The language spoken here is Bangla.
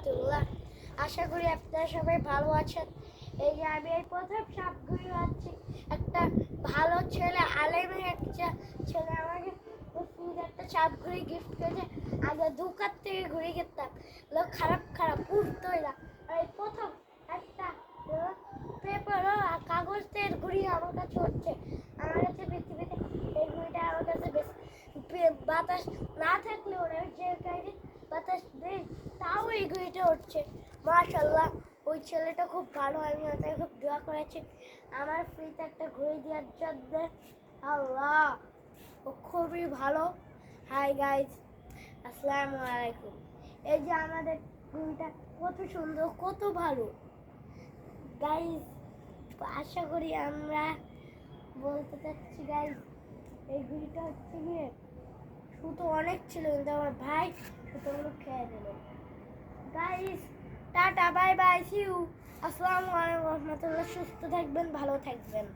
রহমতুল্লাহ আশা করি আপনারা সবাই ভালো আছেন। এই যে আমি এই প্রথম সাপ ঘুরে যাচ্ছি একটা ভালো ছেলে আলেমের একটা ছেলে আমাকে একটা সাপ ঘুরে গিফট করেছে। আগে দোকান থেকে ঘুরে গেতাম। লোক খারাপ খারাপ উঠতো না এই প্রথম একটা পেপার কাগজ থেকে ঘুড়ি আমার কাছে হচ্ছে আমার কাছে পৃথিবীতে এই ঘুড়িটা আমার কাছে বেশ, বাতাস না উঠছে মাশাল্লাহ ওই ছেলেটা খুব ভালো, আমি ওটাকে খুব দোয়া করেছি। আমার ফ্রিতে একটা ঘুড়ি দেওয়ার জন্য। আল্লাহ, ও খুবই ভালো। হাই গাইজ আসসালামু আলাইকুম। এই যে আমাদের ঘুড়িটা কত সুন্দর, কত ভালো। গাইজ আশা করি আমরা বলতে চাচ্ছি গাইজ এই ঘুড়িটা হচ্ছে গিয়ে সুতো অনেক ছিল, কিন্তু আমার ভাই সুতোগুলো খেয়ে দিল গাইজ টাটা বাই বাই সিউ আসসালামু আলাইকুম রহমতুল্লাহ সুস্থ থাকবেন ভালো থাকবেন।